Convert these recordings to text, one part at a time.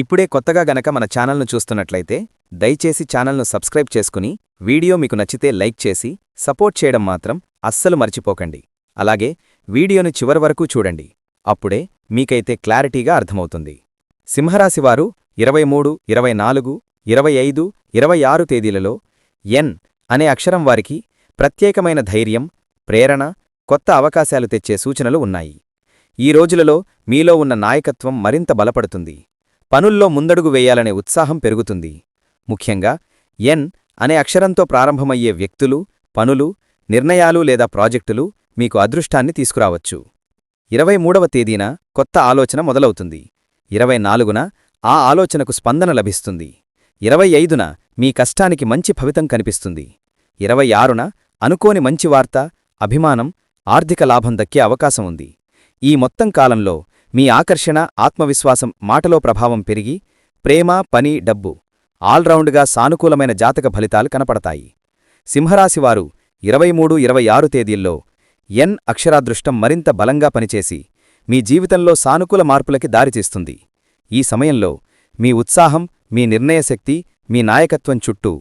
ఇప్పుడే కొత్తగా గనక మన ఛానల్ను చూస్తున్నట్లయితే దయచేసి ఛానల్ను సబ్స్క్రైబ్ చేసుకుని వీడియో మీకు నచ్చితే లైక్ చేసి సపోర్ట్ చేయడం మాత్రం అస్సలు మర్చిపోకండి. అలాగే వీడియోను చివరి వరకు చూడండి. అప్పుడే మీకైతే క్లారిటీగా అర్థమవుతుంది. సింహరాశివారు ఇరవై మూడు ఇరవై నాలుగు ఇరవై ఐదు ఇరవై ఆరు తేదీలలో ఎన్ అనే అక్షరం వారికి ప్రత్యేకమైన ధైర్యం ప్రేరణ కొత్త అవకాశాలు తెచ్చే సూచనలు ఉన్నాయి. ఈ రోజులలో మీలో ఉన్న నాయకత్వం మరింత బలపడుతుంది. పనుల్లో ముందడుగు వేయాలనే ఉత్సాహం పెరుగుతుంది. ముఖ్యంగా ఎన్ అనే అక్షరంతో ప్రారంభమయ్యే వ్యక్తులు పనులు నిర్ణయాలు లేదా ప్రాజెక్టులు మీకు అదృష్టాన్ని తీసుకురావచ్చు. ఇరవై మూడవ తేదీన కొత్త ఆలోచన మొదలవుతుంది. ఇరవై నాలుగున ఆ ఆలోచనకు స్పందన లభిస్తుంది. ఇరవై ఐదున మీ కష్టానికి మంచి ఫలితం కనిపిస్తుంది. ఇరవై ఆరున అనుకోని మంచి వార్త అభిమానం ఆర్థిక లాభం దక్కే అవకాశం ఉంది. ఈ మొత్తం కాలంలో మీ ఆకర్షణ ఆత్మవిశ్వాసం మాటలో ప్రభావం పెరిగి ప్రేమ పని డబ్బు ఆల్రౌండ్గా సానుకూలమైన జాతక ఫలితాలు కనపడతాయి. సింహరాశివారు ఇరవై మూడు ఇరవై ఆరు తేదీల్లో ఎన్ అక్షరాదృష్టం మరింత బలంగా పనిచేసి మీ జీవితంలో సానుకూల మార్పులకి దారితీస్తుంది ఈ సమయంలో మీ ఉత్సాహం మీ నిర్ణయశక్తి మీ నాయకత్వం చుట్టూ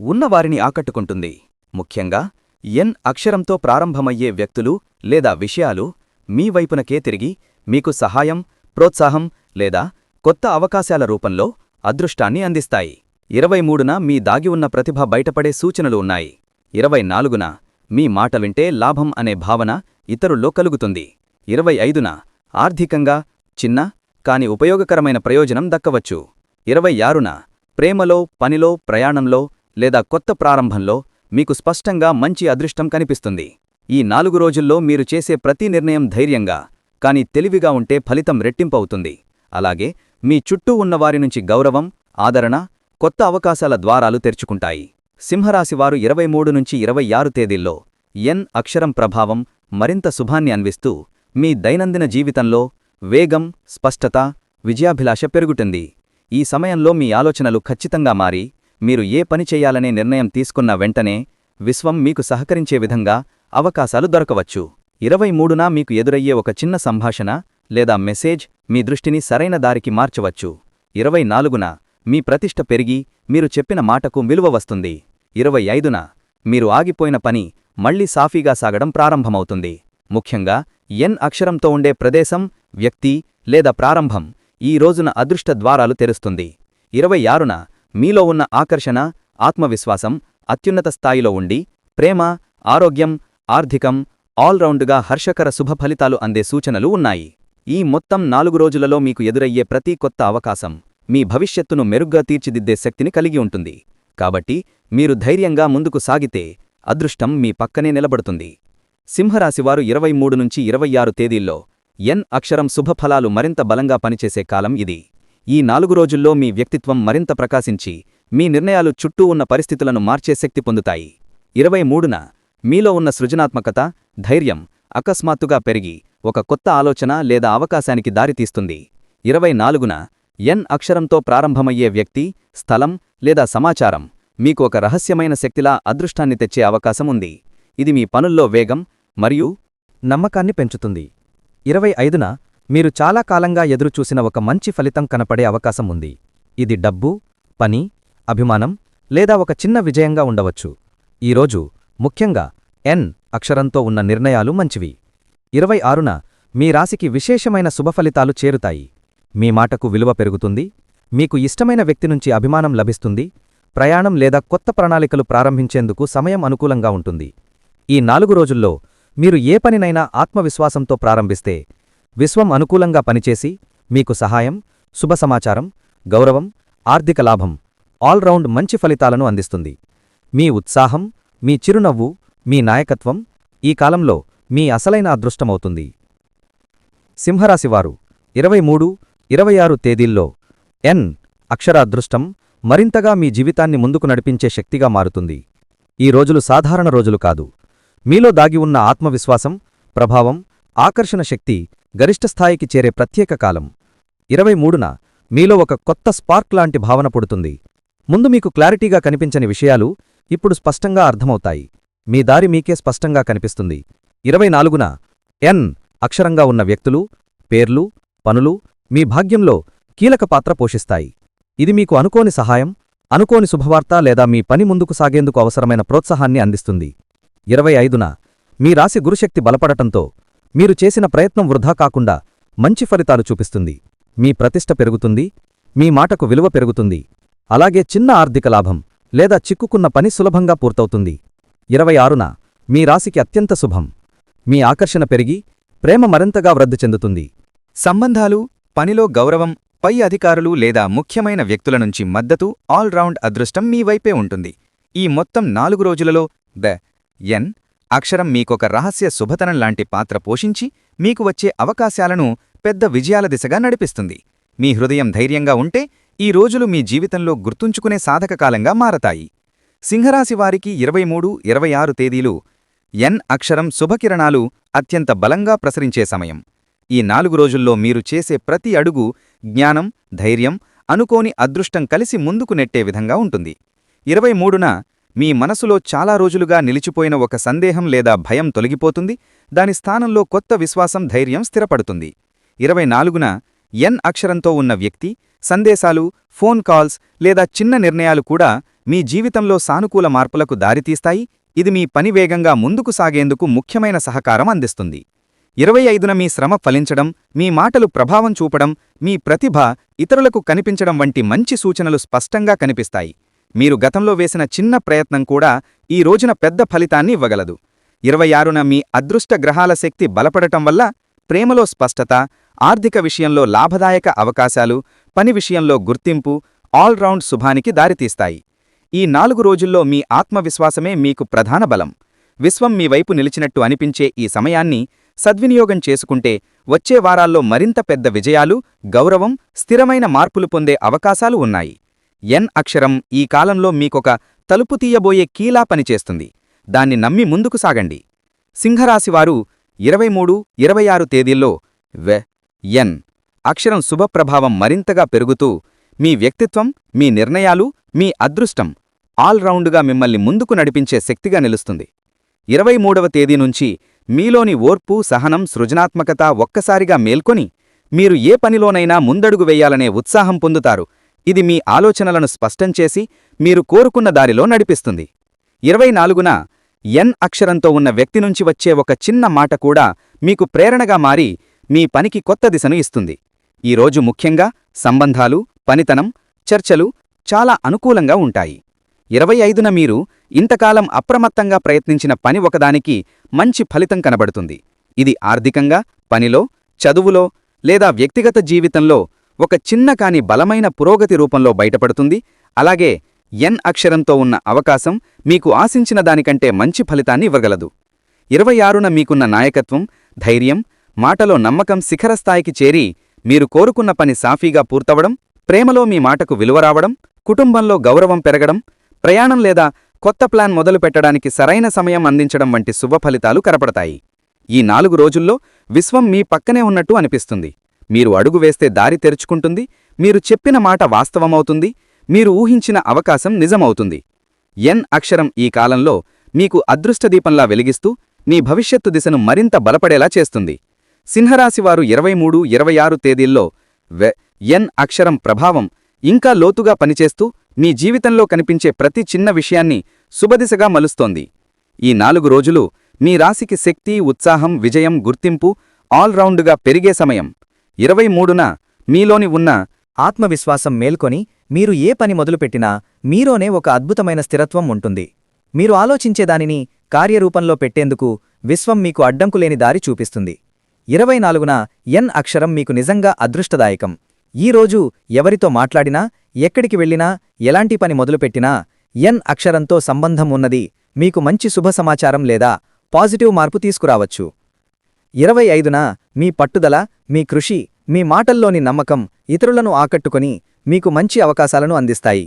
ఉన్నవారిని ఆకట్టుకుంటుంది. ముఖ్యంగా ఎన్ అక్షరంతో ప్రారంభమయ్యే వ్యక్తులు లేదా విషయాలు మీ వైపునకే తిరిగి మీకు సహాయం ప్రోత్సాహం లేదా కొత్త అవకాశాల రూపంలో అదృష్టాన్ని అందిస్తాయి. ఇరవై మూడున మీ దాగి ఉన్న ప్రతిభ బయటపడే సూచనలు ఉన్నాయి. ఇరవై నాలుగున మీ మాట వింటే లాభం అనే భావన ఇతరుల్లో కలుగుతుంది. ఇరవై ఐదున ఆర్థికంగా చిన్న కాని ఉపయోగకరమైన ప్రయోజనం దక్కవచ్చు. ఇరవై ఆరున ప్రేమలో పనిలో ప్రయాణంలో లేదా కొత్త ప్రారంభంలో మీకు స్పష్టంగా మంచి అదృష్టం కనిపిస్తుంది. ఈ నాలుగు రోజుల్లో మీరు చేసే ప్రతి నిర్ణయం ధైర్యంగా కాని తెలివిగా ఉంటే ఫలితం రెట్టింపవుతుంది. అలాగే మీ చుట్టూ ఉన్నవారి నుంచి గౌరవం ఆదరణ కొత్త అవకాశాల ద్వారాలు తెరుచుకుంటాయి. సింహరాశివారు ఇరవై మూడు నుంచి ఇరవై ఆరు తేదీల్లో ఎన్ అక్షరం ప్రభావం మరింత శుభాన్ని అన్విస్తూ మీ దైనందిన జీవితంలో వేగం స్పష్టత విజయాభిలాష పెరుగుతుంది. ఈ సమయంలో మీ ఆలోచనలు ఖచ్చితంగా మారి మీరు ఏ పని చేయాలనే నిర్ణయం తీసుకున్న వెంటనే విశ్వం మీకు సహకరించే విధంగా అవకాశాలు దొరకవచ్చు. ఇరవై మూడున మీకు ఎదురయ్యే ఒక చిన్న సంభాషణ లేదా మెసేజ్ మీ దృష్టిని సరైన దారికి మార్చవచ్చు. ఇరవై నాలుగున మీ ప్రతిష్ట పెరిగి మీరు చెప్పిన మాటకు విలువ వస్తుంది. ఇరవై ఐదున మీరు ఆగిపోయిన పని మళ్ళీ సాఫీగా సాగడం ప్రారంభమవుతుంది. ముఖ్యంగా ఎన్ అక్షరంతో ఉండే ప్రదేశం వ్యక్తి లేదా ప్రారంభం ఈ రోజున అదృష్ట ద్వారాలు తెరుస్తుంది. ఇరవై ఆరున మీలో ఉన్న ఆకర్షణ ఆత్మవిశ్వాసం అత్యున్నత స్థాయిలో ఉండి ప్రేమ ఆరోగ్యం ఆర్థికం ఆల్రౌండ్గా హర్షకర శుభ ఫలితాలు అందే సూచనలు ఉన్నాయి. ఈ మొత్తం నాలుగు రోజులలో మీకు ఎదురయ్యే ప్రతి కొత్త అవకాశం మీ భవిష్యత్తును మెరుగ్గా తీర్చిదిద్దే శక్తిని కలిగి ఉంటుంది. కాబట్టి మీరు ధైర్యంగా ముందుకు సాగితే అదృష్టం మీ పక్కనే నిలబడుతుంది. సింహరాశివారు ఇరవై మూడు నుంచి ఇరవై ఆరు తేదీల్లో ఎన్ అక్షరం శుభఫలాలు మరింత బలంగా పనిచేసే కాలం ఇది. ఈ నాలుగు రోజుల్లో మీ వ్యక్తిత్వం మరింత ప్రకాశించి మీ నిర్ణయాలు చుట్టూ ఉన్న పరిస్థితులను మార్చే శక్తి పొందుతాయి. ఇరవై మూడున మీలో ఉన్న సృజనాత్మకత ధైర్యం అకస్మాత్తుగా పెరిగి ఒక కొత్త ఆలోచన లేదా అవకాశానికి దారితీస్తుంది. ఇరవై నాలుగున ఎన్ అక్షరంతో ప్రారంభమయ్యే వ్యక్తి స్థలం లేదా సమాచారం మీకు ఒక రహస్యమైన శక్తిలా అదృష్టాన్ని తెచ్చే అవకాశం ఉంది. ఇది మీ పనుల్లో వేగం మరియు నమ్మకాన్ని పెంచుతుంది. ఇరవై ఐదున మీరు చాలా కాలంగా ఎదురుచూసిన ఒక మంచి ఫలితం కనపడే అవకాశం ఉంది. ఇది డబ్బు పని అభిమానం లేదా ఒక చిన్న విజయంగా ఉండవచ్చు. ఈరోజు ముఖ్యంగా ఎన్ అక్షరంతో ఉన్న నిర్ణయాలు మంచివి. ఇరవై ఆరున మీ రాశికి విశేషమైన శుభఫలితాలు చేరుతాయి. మీ మాటకు విలువ పెరుగుతుంది. మీకు ఇష్టమైన వ్యక్తి నుంచి అభిమానం లభిస్తుంది. ప్రయాణం లేదా కొత్త ప్రణాళికలు ప్రారంభించేందుకు సమయం అనుకూలంగా ఉంటుంది. ఈ నాలుగు రోజుల్లో మీరు ఏ పనినైనా ఆత్మవిశ్వాసంతో ప్రారంభిస్తే విశ్వం అనుకూలంగా పనిచేసి మీకు సహాయం శుభ సమాచారం గౌరవం ఆర్థిక లాభం ఆల్రౌండ్ మంచి ఫలితాలను అందిస్తుంది. మీ ఉత్సాహం మీ చిరునవ్వు మీ నాయకత్వం ఈ కాలంలో మీ అసలైన అదృష్టమవుతుంది. సింహరాశివారు ఇరవై మూడు ఇరవై ఆరు తేదీల్లో ఎన్ అక్షరాదృష్టం మరింతగా మీ జీవితాన్ని ముందుకు నడిపించే శక్తిగా మారుతుంది. ఈ రోజులు సాధారణ రోజులు కాదు. మీలో దాగి ఉన్న ఆత్మవిశ్వాసం ప్రభావం ఆకర్షణ శక్తి గరిష్ట స్థాయికి చేరే ప్రత్యేక కాలం. ఇరవై మూడున మీలో ఒక కొత్త స్పార్క్ లాంటి భావన పుడుతుంది. ముందు మీకు క్లారిటీగా కనిపించని విషయాలు ఇప్పుడు స్పష్టంగా అర్థమవుతాయి. మీ దారి మీకే స్పష్టంగా కనిపిస్తుంది. ఇరవై నాలుగున ఎన్ అక్షరంగా ఉన్న వ్యక్తులు పేర్లు పనులు మీ భాగ్యంలో కీలక పాత్ర పోషిస్తాయి. ఇది మీకు అనుకోని సహాయం అనుకోని శుభవార్త లేదా మీ పని ముందుకు సాగేందుకు అవసరమైన ప్రోత్సాహాన్ని అందిస్తుంది. ఇరవై ఐదున మీ రాశి గురుశక్తి బలపడటంతో మీరు చేసిన ప్రయత్నం వృధా కాకుండా మంచి ఫలితాలు చూపిస్తుంది. మీ ప్రతిష్ట పెరుగుతుంది మీ మాటకు విలువ పెరుగుతుంది. అలాగే చిన్న ఆర్థిక లాభం లేదా చిక్కుకున్న పని సులభంగా పూర్తవుతుంది. ఇరవై ఆరున మీ రాశికి అత్యంత శుభం. మీ ఆకర్షణ పెరిగి ప్రేమ మరింతగా వృద్ధి చెందుతుంది. సంబంధాలు పనిలో గౌరవం పై అధికారులు లేదా ముఖ్యమైన వ్యక్తుల నుంచి మద్దతు ఆల్రౌండ్ అదృష్టం మీ వైపే ఉంటుంది. ఈ మొత్తం నాలుగు రోజులలో ద ఎన్ అక్షరం మీకొక రహస్య శుభతనం లాంటి పాత్ర పోషించి మీకు వచ్చే అవకాశాలను పెద్ద విజయాల దిశగా నడిపిస్తుంది. మీ హృదయం ధైర్యంగా ఉంటే ఈ రోజులు మీ జీవితంలో గుర్తుంచుకునే సాధకకాలంగా మారతాయి. సింహరాశి వారికి ఇరవై మూడు ఇరవై ఆరు తేదీలు ఎన్ అక్షరం శుభకిరణాలు అత్యంత బలంగా ప్రసరించే సమయం. ఈ నాలుగు రోజుల్లో మీరు చేసే ప్రతి అడుగు జ్ఞానం ధైర్యం అనుకోని అదృష్టం కలిసి ముందుకు నెట్టే విధంగా ఉంటుంది. ఇరవై మూడున మీ మనసులో చాలా రోజులుగా నిలిచిపోయిన ఒక సందేహం లేదా భయం తొలగిపోతుంది. దాని స్థానంలో కొత్త విశ్వాసం ధైర్యం స్థిరపడుతుంది. ఇరవై నాలుగున ఎన్ అక్షరంతో ఉన్న వ్యక్తి సందేశాలు ఫోన్ కాల్స్ లేదా చిన్న నిర్ణయాలు కూడా మీ జీవితంలో సానుకూల మార్పులకు దారితీస్తాయి. ఇది మీ పని వేగంగా ముందుకు సాగేందుకు ముఖ్యమైన సహకారం అందిస్తుంది. ఇరవై ఐదున మీ శ్రమ ఫలించడం మీ మాటలు ప్రభావం చూపడం మీ ప్రతిభ ఇతరులకు కనిపించడం వంటి మంచి సూచనలు స్పష్టంగా కనిపిస్తాయి. మీరు గతంలో వేసిన చిన్న ప్రయత్నం కూడా ఈ రోజున పెద్ద ఫలితాన్ని ఇవ్వగలదు. ఇరవై ఆరున మీ అదృష్ట గ్రహాల శక్తి బలపడటం వల్ల ప్రేమలో స్పష్టత ఆర్థిక విషయంలో లాభదాయక అవకాశాలు పని విషయంలో గుర్తింపు ఆల్రౌండ్ శుభానికి దారితీస్తాయి. ఈ నాలుగు రోజుల్లో మీ ఆత్మవిశ్వాసమే మీకు ప్రధాన బలం. విశ్వం మీ వైపు నిలిచినట్టు అనిపించే ఈ సమయాన్ని సద్వినియోగం చేసుకుంటే వచ్చే వారాల్లో మరింత పెద్ద విజయాలు గౌరవం స్థిరమైన మార్పులు పొందే అవకాశాలు ఉన్నాయి. ఎన్ అక్షరం ఈ కాలంలో మీకొక తలుపు తీయబోయే కీలా పనిచేస్తుంది. దాన్ని నమ్మి ముందుకు సాగండి. సింహరాశివారు ఇరవై మూడు ఇరవై ఆరు తేదీల్లో వె ఎన్ అక్షరం శుభప్రభావం మరింతగా పెరుగుతూ మీ వ్యక్తిత్వం మీ నిర్ణయాలు మీ అదృష్టం ఆల్రౌండ్గా మిమ్మల్ని ముందుకు నడిపించే శక్తిగా నిలుస్తుంది. ఇరవై మూడవ తేదీ నుంచి మీలోని ఓర్పు సహనం సృజనాత్మకత ఒక్కసారిగా మేల్కొని మీరు ఏ పనిలోనైనా ముందడుగు వెయ్యాలనే ఉత్సాహం పొందుతారు. ఇది మీ ఆలోచనలను స్పష్టం చేసి మీరు కోరుకున్న దారిలో నడిపిస్తుంది. ఇరవై నాలుగున ఎన్ అక్షరంతో ఉన్న వ్యక్తి నుంచి వచ్చే ఒక చిన్న మాట కూడా మీకు ప్రేరణగా మారి మీ పనికి కొత్త దిశను ఇస్తుంది. ఈరోజు ముఖ్యంగా సంబంధాలు పనితనం చర్చలు చాలా అనుకూలంగా ఉంటాయి. ఇరవై ఐదున మీరు ఇంతకాలం అప్రమత్తంగా ప్రయత్నించిన పని ఒకదానికి మంచి ఫలితం కనబడుతుంది. ఇది ఆర్థికంగా పనిలో చదువులో లేదా వ్యక్తిగత జీవితంలో ఒక చిన్న కాని బలమైన పురోగతి రూపంలో బయటపడుతుంది. అలాగే ఎన్ అక్షరంతో ఉన్న అవకాశం మీకు ఆశించిన దానికంటే మంచి ఫలితాన్ని ఇవ్వగలదు. ఇరవై ఆరున మీకున్న నాయకత్వం ధైర్యం మాటలో నమ్మకం శిఖరస్థాయికి చేరి మీరు కోరుకున్న పని సాఫీగా పూర్తవడం ప్రేమలో మీ మాటకు విలువ రావడం కుటుంబంలో గౌరవం పెరగడం ప్రయాణం లేదా కొత్త ప్లాన్ మొదలుపెట్టడానికి సరైన సమయం అందించడం వంటి శుభ ఫలితాలు కనపడతాయి. ఈ నాలుగు రోజుల్లో విశ్వం మీ పక్కనే ఉన్నట్టు అనిపిస్తుంది. మీరు అడుగు వేస్తే దారి తెరుచుకుంటుంది మీరు చెప్పిన మాట వాస్తవమవుతుంది మీరు ఊహించిన అవకాశం నిజమవుతుంది. ఎన్ అక్షరం ఈ కాలంలో మీకు అదృష్టదీపంలా వెలిగిస్తూ మీ భవిష్యత్తు దిశను మరింత బలపడేలా చేస్తుంది. సింహరాశివారు ఇరవై మూడు ఇరవై ఆరు తేదీల్లో వె ఎన్ అక్షరం ప్రభావం ఇంకా లోతుగా పనిచేస్తూ మీ జీవితంలో కనిపించే ప్రతి చిన్న విషయాన్ని శుభదిశగా మలుస్తోంది. ఈ నాలుగు రోజులు మీ రాశికి శక్తి ఉత్సాహం విజయం గుర్తింపు ఆల్రౌండ్గా పెరిగే సమయం. ఇరవై మూడున మీలోని ఉన్న ఆత్మవిశ్వాసం మేల్కొని మీరు ఏ పని మొదలుపెట్టినా మీలోనే ఒక అద్భుతమైన స్థిరత్వం ఉంటుంది. మీరు ఆలోచించేదానిని కార్యరూపంలో పెట్టేందుకు విశ్వం మీకు అడ్డంకులేని దారి చూపిస్తుంది. ఇరవై నాలుగున ఎన్ అక్షరం మీకు నిజంగా అదృష్టదాయకం. ఈ రోజు ఎవరితో మాట్లాడినా ఎక్కడికి వెళ్ళినా ఎలాంటి పని మొదలుపెట్టినా ఎన్ అక్షరంతో సంబంధం ఉన్నది. మీకు మంచి శుభ సమాచారం లేదా పాజిటివ్ మార్పు తీసుకురావచ్చు. ఇరవై ఐదున మీ పట్టుదల మీ కృషి మీ మాటల్లోని నమ్మకం ఇతరులను ఆకట్టుకొని మీకు మంచి అవకాశాలను అందిస్తాయి.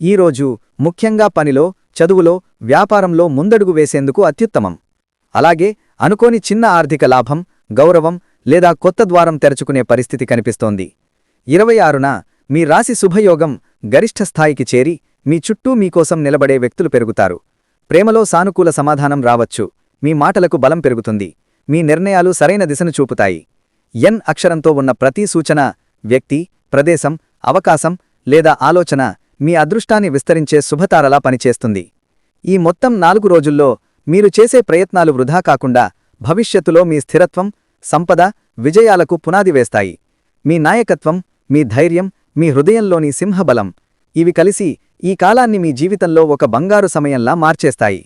ఈరోజు ముఖ్యంగా పనిలో చదువులో వ్యాపారంలో ముందడుగు వేసేందుకు అత్యుత్తమం. అలాగే అనుకోని చిన్న ఆర్థిక లాభం గౌరవం లేదా కొత్త ద్వారం తెరచుకునే పరిస్థితి కనిపిస్తోంది. ఇరవై ఆరున మీ రాశి శుభయోగం గరిష్ఠ స్థాయికి చేరి మీ చుట్టూ మీకోసం నిలబడే వ్యక్తులు పెరుగుతారు. ప్రేమలో సానుకూల సమాధానం రావచ్చు. మీ మాటలకు బలం పెరుగుతుంది. మీ నిర్ణయాలు సరైన దిశను చూపుతాయి. ఎన్ అక్షరంతో ఉన్న ప్రతి సూచన వ్యక్తి ప్రదేశం అవకాశం లేదా ఆలోచన మీ అదృష్టాన్ని విస్తరించే శుభతారలా పనిచేస్తుంది. ఈ మొత్తం నాలుగు రోజుల్లో మీరు చేసే ప్రయత్నాలు వృధా కాకుండా భవిష్యత్తులో మీ స్థిరత్వం సంపద విజయాలకు పునాది వేస్తాయి. మీ నాయకత్వం మీ ధైర్యం మీ హృదయంలోని సింహబలం ఇవి కలిసి ఈ కాలాన్ని మీ జీవితంలో ఒక బంగారు సమయంలా మార్చేస్తాయి.